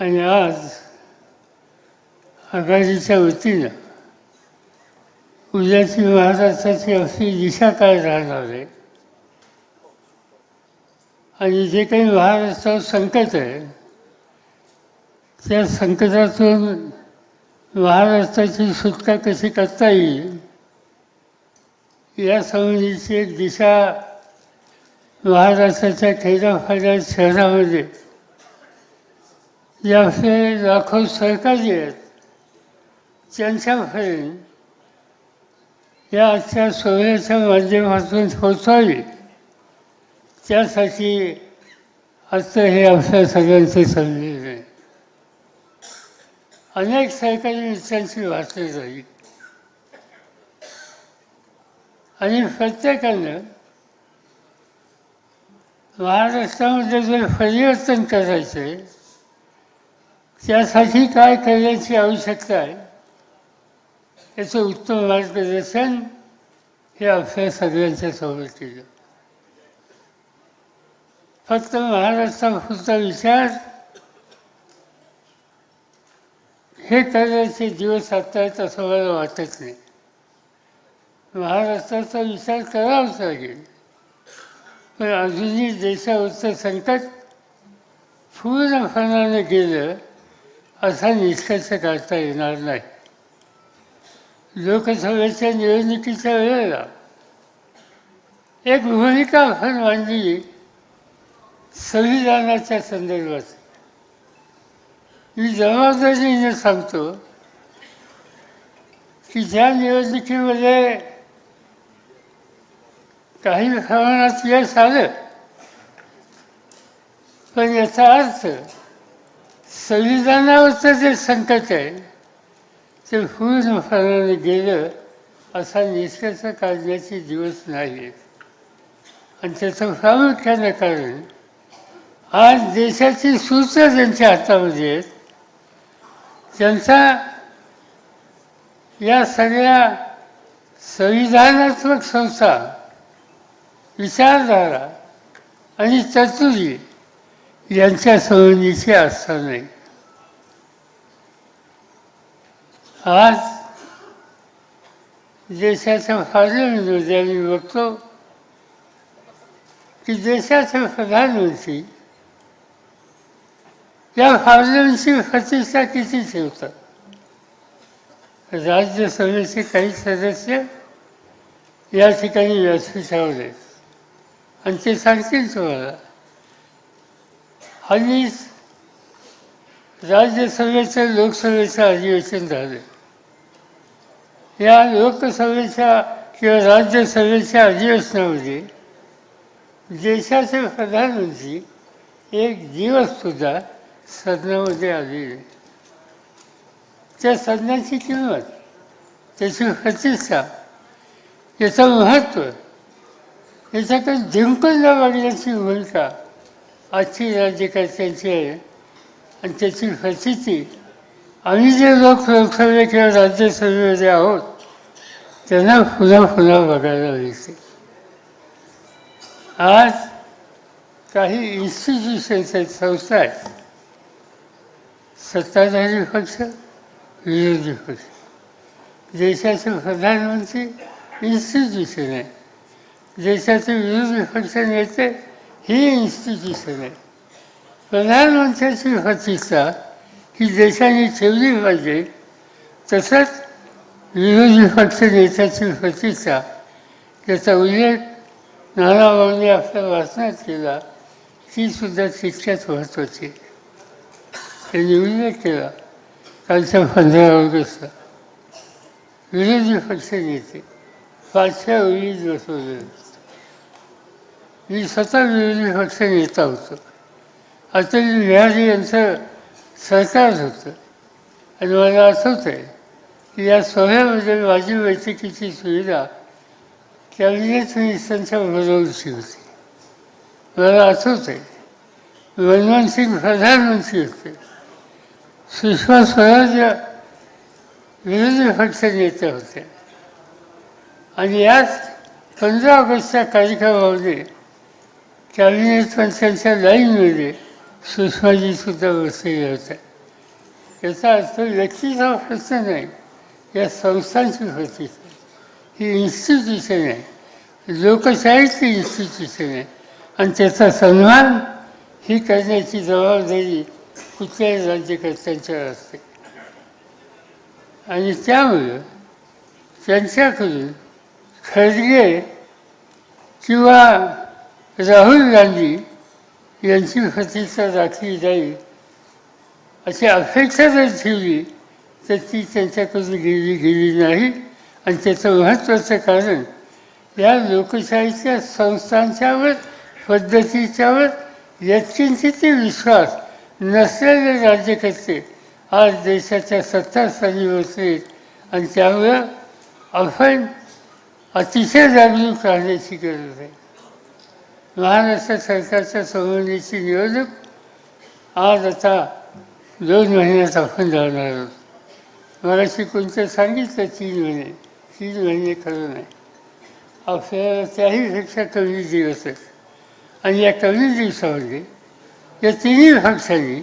आणि आज आघाडीच्या वतीनं उद्याची महाराष्ट्राची अशी दिशा काय राहणार आहे? आणि जे काही महाराष्ट्रावर संकट आहे त्या संकटातून महाराष्ट्राची सुटका कशी करता येईल? या संबंधीची एक दिशा महाराष्ट्राच्या खेड्यापाड्यात शहरामध्ये या असे लाखो सरकारी आहेत त्यांच्यापर्यंत या आजच्या सोयीच्या माध्यमातून पोचावी त्यासाठी आजचं हे आपल्या सगळ्यांचे संदेश आहे अनेक सरकारी नेत्यांची वाचली झाली आणि प्रत्येकानं महाराष्ट्रामध्ये जर परिवर्तन करायचं आहे त्यासाठी काय करण्याची आवश्यकता आहे? याचं उत्तम मार्गदर्शन हे आपल्या सगळ्यांच्या समोर केलं. फक्त महाराष्ट्रापुरता विचार हे करण्याचे दिवस आता आहेत असं मला वाटत नाही. महाराष्ट्राचा विचार करावाच लागेल. पण अजूनही देशावरचं संकट पूर्णपणाने गेलं असा निष्कर्ष काढता येणार नाही. लोकसभेच्या निवडणुकीच्या वेळेला एक भूमिका आपण मांडली संविधानाच्या संदर्भात. मी जबाबदारीने सांगतो की ज्या निवडणुकीमध्ये काही प्रमाणात यश आलं पण याचा अर्थ संविधानावरचं जे संकट आहे ते पूर्णपणाने गेलं असा निष्कर्ष काढण्याचे दिवस नाही आहेत आणि त्याचं प्रामुख्यानं कारण आज देशाची सूत्र ज्यांच्या हातामध्ये आहेत त्यांचा या सगळ्या संविधानात्मक संस्था विचारधारा आणि तरतुदी यांच्या संबंधीची आस्था नाही. आज देशाच्या पार्लमेंटमध्ये मी बघतो की देशाचे प्रधानमंत्री या पार्लमेंटची प्रतिष्ठा किती ठेवतात? राज्यसभेचे काही सदस्य या ठिकाणी व्यासपीठावर आहेत आणि ते सांगतील तुम्हाला. हल्लीच राज्यसभेचं लोकसभेचं अधिवेशन झालं. या लोकसभेच्या किंवा राज्यसभेच्या अधिवेशनामध्ये देशाचे प्रधानमंत्री एक दिवससुद्धा सदनामध्ये आलेले त्या सदनाची किंमत त्याची प्रतिष्ठा याचं महत्त्व याच्याकडे जिंकून न भूमिका आजची राज्यकर्त्यांची आहे? आणि त्याची प्रचिती आम्ही जे लोक लोकसभे किंवा राज्यसभेमध्ये आहोत त्यांना पुन्हा पुन्हा बघायला मिळते. आज काही इन्स्टिट्यूशन्स आहेत संस्था आहेत. सत्ताधारी पक्ष विरोधी पक्ष. देशाचे प्रधानमंत्री इन्स्टिट्यूशन आहे देशाचे विरोधी पक्ष नेते ही इन्स्टिट्यूशन आहे प्रधानमंत्र्याची प्रतिष्ठा ही देशाने ठेवली पाहिजे तसंच विरोधी पक्ष नेत्याची प्रतिष्ठा याचा उल्लेख नानाभाऊने आपल्या वाचनात केला ती सुद्धा तितक्याच महत्त्वाची. त्यांनी उल्लेख केला कालच्या पंधरा ऑगस्टला विरोधी पक्ष नेते पाचव्या ओळीत बसवले मी स्वतः विरोधी पक्ष नेता होतो अटल बिहारी यांचं सरकार होतं आणि मला आठवतं आहे की या सोहळ्यामध्ये माझी बैठकीची सुविधा कॅबिनेट मिनिस्टरांच्या बरोबरची होती मला आठवतं आहे मनमोहन सिंग प्रधानमंत्री होते सुषमा स्वराज विरोधी पक्ष नेत्या होत्या आणि याच पंधरा ऑगस्टच्या कार्यक्रमामध्ये कॅबिनेट मंत्र्यांच्या लाईनमध्ये सुषमाजी सुद्धा बसलेले याचा अर्थ व्यक्तीचा प्रश्न नाही या संस्थांची प्रतिष्ठा ही इन्स्टिट्यूशन आहे. लोकशाहीची इन्स्टिट्यूशन आहे. आणि त्याचा सन्मान ही करण्याची जबाबदारी कुठल्याही राज्यकर्त्यांच्यावर असते. आणि त्यामुळं त्यांच्याकडून खरगे किंवा राहुल गांधी यांची प्रतिष्ठा राखली जाईल अशी अपेक्षा जर ठेवली तर ती त्यांच्याकडून गेली गेली नाही. आणि त्याचं महत्त्वाचं कारण या लोकशाहीच्या संस्थांच्यावर पद्धतीच्यावर यत्किंचित विश्वास नसलेले राज्यकर्ते आज देशाच्या सत्तास्थानी बसले आणि त्यामुळं आपण अतिशय जागरूक राहण्याची गरज आहे. महाराष्ट्र सरकारच्या संबंधीची निवडणूक आज आता दोन महिन्यात आपण जाणार आहोत मगाशी कोणतं सांगितलं? तीन महिने. तीन महिने खरं नाही. आपल्याला त्याहीपेक्षा कमी दिवस आहेत. आणि या कमी दिवसामध्ये या तिन्ही पक्षांनी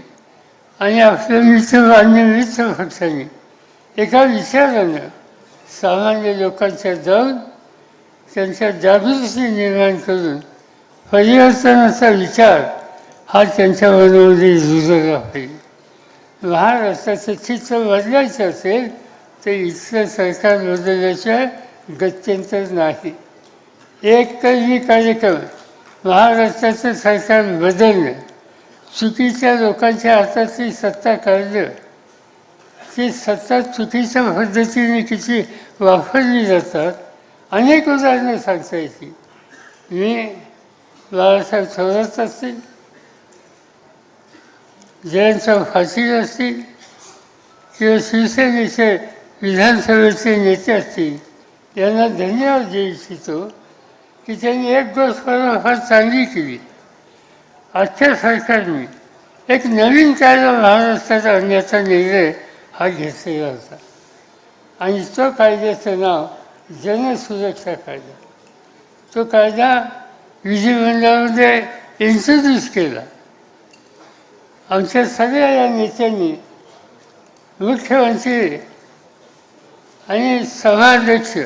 आणि आपल्या मित्र अन्य मित्र पक्षांनी एका विचारानं सामान्य लोकांच्या जाऊन त्यांच्या जागृती निर्माण करून परिवर्तनाचा विचार हा त्यांच्या मनामध्ये रुजला पाहिजे महाराष्ट्राचं चित्र बदलायचं असेल तर इथलं सरकार बदलल्याशिवाय गत्यंतर नाही. एक काही कार्यक्रम महाराष्ट्राचं सरकार बदलणं चुकीच्या लोकांच्या हातातली सत्ता काढणं ती सत्ता चुकीच्या पद्धतीने किती वापरली जातात अनेक उदाहरणं सांगता येतील. मी बाळासाहेब थोरात असतील जयंतराव फाशील असतील किंवा शिवसेनेचे विधानसभेचे नेते असतील यांना धन्यवाद देऊ इच्छितो की त्यांनी एक दोन मला फार चांगली केली. आजच्या सरकारने एक नवीन कायदा महाराष्ट्रात आणण्याचा निर्णय हा घेतलेला होता. आणि तो कायद्याचं नाव जनसुरक्षा कायदा. तो कायदा विधिमंडळामध्ये इंट्रोड्यूस केला. आमच्या सगळ्या या नेत्यांनी मुख्यमंत्री आणि सभाध्यक्ष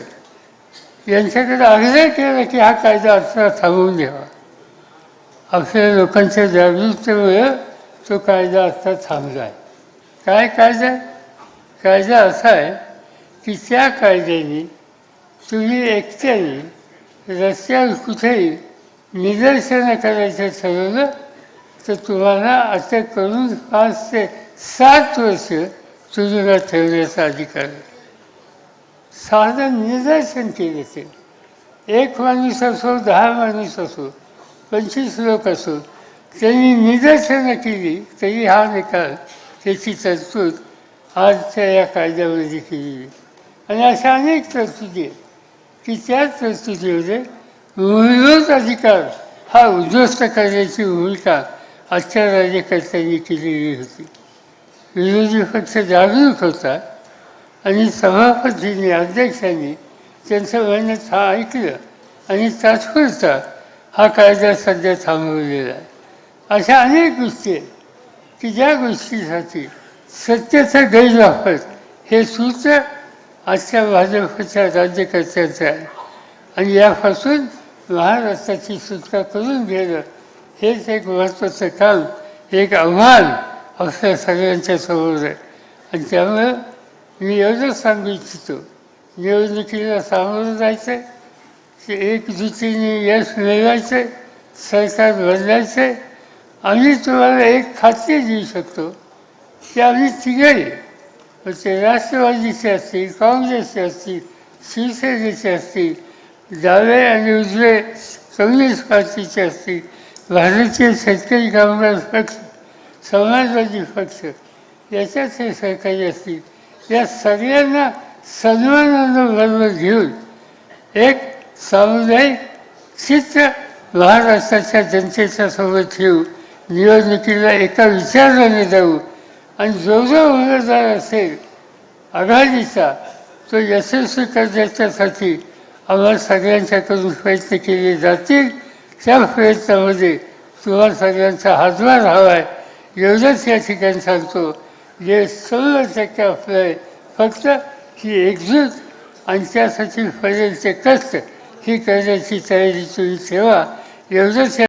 यांच्याकडे आग्रह केला की हा कायदा आता थांबवून द्यावा आपल्या लोकांच्या जागरूकतेमुळे तो कायदा आता थांबला आहे. काय कायदा? कायदा असा आहे की त्या कायद्याने तुम्ही एकट्याने रस्त्यावर कुठेही निदर्शनं करायचं ठरवलं तर तुम्हाला अटक करून पाच ते सात वर्ष तुरुंगात ठेवण्याचा अधिकार आहे. साधं निदर्शन केले ते. एक माणूस असो दहा माणूस असो पंचवीस लोक असो त्यांनी निदर्शनं केली तरी हा निकाल त्याची तरतूद आजच्या या कायद्यामध्ये केलेली आणि अशा अनेक तरतुदी आहेत की त्या तरतुदीमध्ये मूलभूत अधिकार हा उद्ध्वस्त करण्याची भूमिका आजच्या राज्यकर्त्यांनी केलेली होती विरोधी पक्ष जागरूक होता आणि सभापतींनी अध्यक्षांनी त्यांचं म्हणणं था ऐकलं आणि तात्पुरता हा कायदा सध्या थांबवलेला आहे अशा अनेक गोष्टी आहेत की ज्या गोष्टीसाठी सत्यचा गैरवापर हे सूत्र आजच्या भाजपच्या राज्यकर्त्यांचं आहे आणि यापासून महाराष्ट्राची सुटका करून घेणं हेच एक महत्त्वाचं काम एक आव्हान आपल्या सगळ्यांच्या समोर आहे. आणि त्यामुळं मी एवढंच सांगू इच्छितो निवडणुकीला सामोरं जायचं आहे की एकजुटीने यश मिळवायचं आहे सरकार बदलायचं आहे आम्ही तुम्हाला एक खात्री देऊ शकतो की आम्ही तिघही ते राष्ट्रवादीचे असतील काँग्रेसचे असतील शिवसेनेचे असतील डावे आणि उजवे कम्युनिस्ट पार्टीचे असतील भारतीय शेतकरी कामगार पक्ष समाजवादी पक्ष याच्यात हे सहकारी असतील या सगळ्यांना सन्मानानं बरोबर घेऊन एक सामुदायिक चित्र महाराष्ट्राच्या जनतेच्या सोबत ठेवू निवडणुकीला एका विचाराने जाऊ. आणि जो जो उमेदवार असेल आघाडीचा तो यशस्वी करण्याच्यासाठी आम्हाला सगळ्यांच्याकडून प्रयत्न केले जातील त्या प्रयत्नामध्ये तुम्हाला सगळ्यांचा हातभार हवा आहे एवढंच या ठिकाणी सांगतो जे सगळं शक्य आपलं आहे फक्त ही एकजूट आणि त्यासाठी पर्यंत कष्ट ही करण्याची तयारी तुम्ही ठेवा एवढंच या